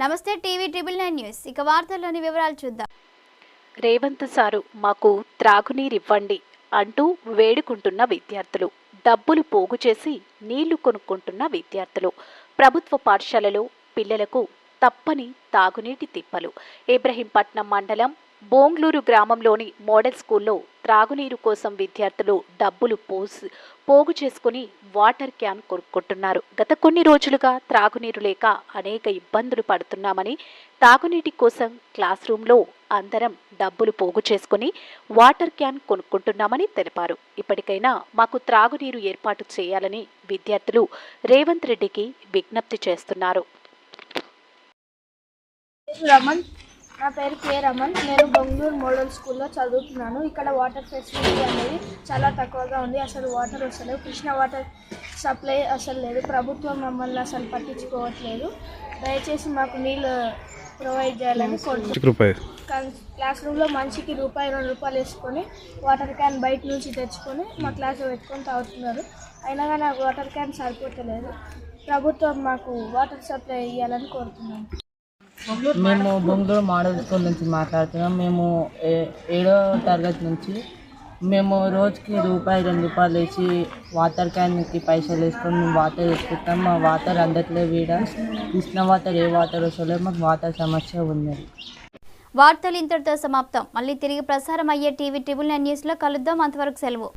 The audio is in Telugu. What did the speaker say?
నమస్తే టీవీ ట్రిబుల్ నైన్ న్యూస్. ఇక వార్తల్లోని వివరాలు చూద్దాం. రేవంత్ సారు మాకు త్రాగునీరివ్వండి అంటూ వేడుకుంటున్న విద్యార్థులు. డబ్బులు పోగు చేసి నీళ్ళు కొనుక్కుంటున్న విద్యార్థులు. ప్రభుత్వ పాఠశాలలో పిల్లలకు తప్పని తాగునీటి తిప్పలు. ఇబ్రహీంపట్నం మండలం బోంగ్లూరు గ్రామంలోని మోడల్ స్కూల్లో త్రాగునీరు కోసం విద్యార్థులు డబ్బులు పోసి పోగు చేసుకుని వాటర్ క్యాన్ కొనుక్కుంటున్నారు. గత కొన్ని రోజులుగా త్రాగునీరు లేక అనేక ఇబ్బందులు పడుతున్నామని తాగునీటి కోసం క్లాస్ రూమ్లో అందరం డబ్బులు పోగు చేసుకుని వాటర్ క్యాన్ కొనుక్కుంటున్నామని తెలిపారు. ఇప్పటికైనా మాకు త్రాగునీరు ఏర్పాటు చేయాలని విద్యార్థులు రేవంత్ రెడ్డికి విజ్ఞప్తి చేస్తున్నారు. రమణ్ నా పేరు కే రమణ్ నేను బెంగళూరు మోడల్ స్కూల్లో చదువుతున్నాను. ఇక్కడ వాటర్ ఫెసిలిటీ అనేది చాలా తక్కువగా ఉంది. అసలు వాటర్ వస్తలేవు కృష్ణ వాటర్ సప్లై అసలు లేదు. ప్రభుత్వం మమ్మల్ని అసలు పట్టించుకోవట్లేదు. దయచేసి మాకు నీళ్ళు ప్రొవైడ్ చేయాలని కోరుతున్నాను క్లాస్ రూమ్లో మనిషికి రూపాయి రెండు రూపాయలు వేసుకొని వాటర్ క్యాన్ బయట నుంచి తెచ్చుకొని మా క్లాస్లో పెట్టుకొని తాగుతున్నారు. అయినా కానీ వాటర్ క్యాన్ సరిపోతలేదు. ప్రభుత్వం మాకు వాటర్ సప్లై ఇవ్వాలని కోరుతున్నాను మేము బొంగళూరు మోడల్ స్కూల్ నుంచి మాట్లాడుతున్నాం. మేము ఏ- ఏడో తరగతి నుంచి మేము రోజుకి రూపాయి రెండు రూపాయలు వేసి వాటర్ క్యాన్కి పైసలు వేసుకొని మేము వాటర్ వేసుకుంటాం మా వాటర్ అందట్లేదు వీడ. ఇచ్చిన వాటర్ ఏ వాటర్ వస్తలేదు మాకు వాటర్ సమస్య ఉన్నది వార్తలు ఇంతటితో సమాప్తం. మళ్ళీ తిరిగి ప్రసారం అయ్యే టీవీ ట్రిబుల్ నైన్ న్యూస్లో కలుద్దాం. అంతవరకు సెలవు.